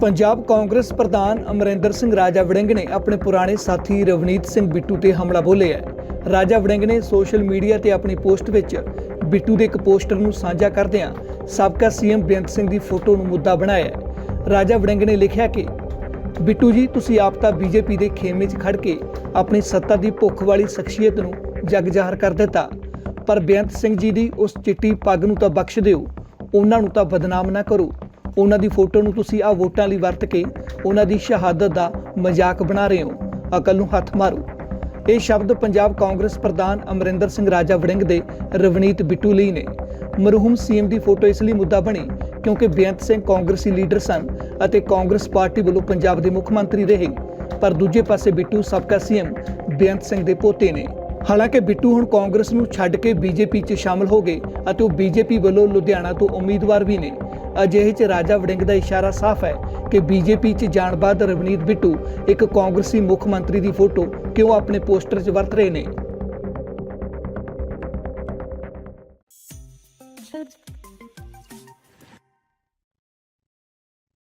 ਪੰਜਾਬ ਕਾਂਗਰਸ ਪ੍ਰਧਾਨ ਅਮਰਿੰਦਰ ਸਿੰਘ ਰਾਜਾ ਵੜਿੰਗ ਨੇ ਆਪਣੇ ਪੁਰਾਣੇ ਸਾਥੀ ਰਵਨੀਤ ਸਿੰਘ ਬਿੱਟੂ ਤੇ ਹਮਲਾ ਬੋਲਿਆ ਹੈ। ਰਾਜਾ ਵੜਿੰਗ ਨੇ ਸੋਸ਼ਲ ਮੀਡੀਆ ਤੇ ਆਪਣੀ ਪੋਸਟ ਵਿੱਚ ਬਿੱਟੂ ਦੇ ਇੱਕ ਪੋਸਟਰ ਨੂੰ ਸਾਂਝਾ ਕਰਦਿਆਂ ਸਾਬਕਾ ਸੀਐਮ ਬੇਅੰਤ ਸਿੰਘ ਦੀ ਫੋਟੋ ਨੂੰ ਮੁੱਦਾ ਬਣਾਇਆ ਰਾਜਾ ਵੜਿੰਗ ਨੇ ਲਿਖਿਆ ਕਿ, ਬਿੱਟੂ ਜੀ, ਤੁਸੀਂ ਆਪ ਤਾਂ ਬੀਜੇਪੀ ਦੇ ਖੇਮੇ 'ਚ ਖੜ ਕੇ ਆਪਣੀ ਸੱਤਾ ਦੀ ਭੁੱਖ ਵਾਲੀ ਸ਼ਖਸੀਅਤ ਨੂੰ ਜਗ ਜ਼ਾਹਰ ਕਰ ਦਿੱਤਾ। ਪਰ ਬੇਅੰਤ ਸਿੰਘ ਜੀ ਦੀ ਉਸ ਚਿੱਟੀ ਪੱਗ ਨੂੰ ਤਾਂ ਬਖਸ਼ ਦਿਓ, ਉਹਨਾਂ ਨੂੰ ਤਾਂ ਬਦਨਾਮ ਨਾ ਕਰੋ। ਉਹਨਾਂ ਦੀ ਫੋਟੋ ਨੂੰ ਤੁਸੀਂ ਆ ਵੋਟਾਂ ਲਈ ਵਰਤ ਕੇ ਉਹਨਾਂ ਦੀ ਸ਼ਹਾਦਤ ਦਾ ਮਜ਼ਾਕ ਬਣਾ ਰਹੇ ਹੋ। ਅਕਲ ਨੂੰ ਹੱਥ ਮਾਰੋ। ਇਹ ਸ਼ਬਦ ਪੰਜਾਬ ਕਾਂਗਰਸ ਪ੍ਰਧਾਨ ਅਮਰਿੰਦਰ ਸਿੰਘ ਰਾਜਾ ਵੜਿੰਗ ਦੇ ਰਵਨੀਤ ਬਿੱਟੂ ਲਈ ਨੇ। ਮਰਹੂਮ ਸੀਐਮ ਦੀ ਫੋਟੋ ਇਸ ਲਈ ਮੁੱਦਾ ਬਣੀ ਕਿਉਂਕਿ ਬੇਅੰਤ ਸਿੰਘ ਕਾਂਗਰਸੀ ਲੀਡਰ ਸਨ ਅਤੇ ਕਾਂਗਰਸ ਪਾਰਟੀ ਵੱਲੋਂ ਪੰਜਾਬ ਦੇ ਮੁੱਖ ਮੰਤਰੀ ਰਹੇ। ਪਰ ਦੂਜੇ ਪਾਸੇ ਬਿੱਟੂ ਸਾਬਕਾ ਸੀਐਮ ਬੇਅੰਤ ਸਿੰਘ ਦੇ ਪੋਤੇ ਨੇ। ਹਾਲਾਂਕਿ ਬਿੱਟੂ ਹੁਣ ਕਾਂਗਰਸ ਨੂੰ ਛੱਡ ਕੇ ਬੀਜੇਪੀ 'ਚ ਸ਼ਾਮਲ ਹੋ ਗਏ ਅਤੇ ਉਹ ਬੀਜੇਪੀ ਵੱਲੋਂ ਲੁਧਿਆਣਾ ਤੋਂ ਉਮੀਦਵਾਰ ਵੀ ਨੇ। ਅਜਿਹੇ 'ਚ ਰਾਜਾ ਵੜਿੰਗ ਦਾ ਇਸ਼ਾਰਾ ਸਾਫ਼ ਹੈ ਕਿ ਬੀਜੇਪੀ 'ਚ ਜਾਣ ਬਾਅਦ ਰਵਨੀਤ ਬਿੱਟੂ ਇੱਕ ਕਾਂਗਰਸੀ ਮੁੱਖ ਮੰਤਰੀ ਦੀ ਫੋਟੋ ਕਿਉਂ ਆਪਣੇ ਪੋਸਟਰ 'ਚ ਵਰਤ ਰਹੇ ਨੇ?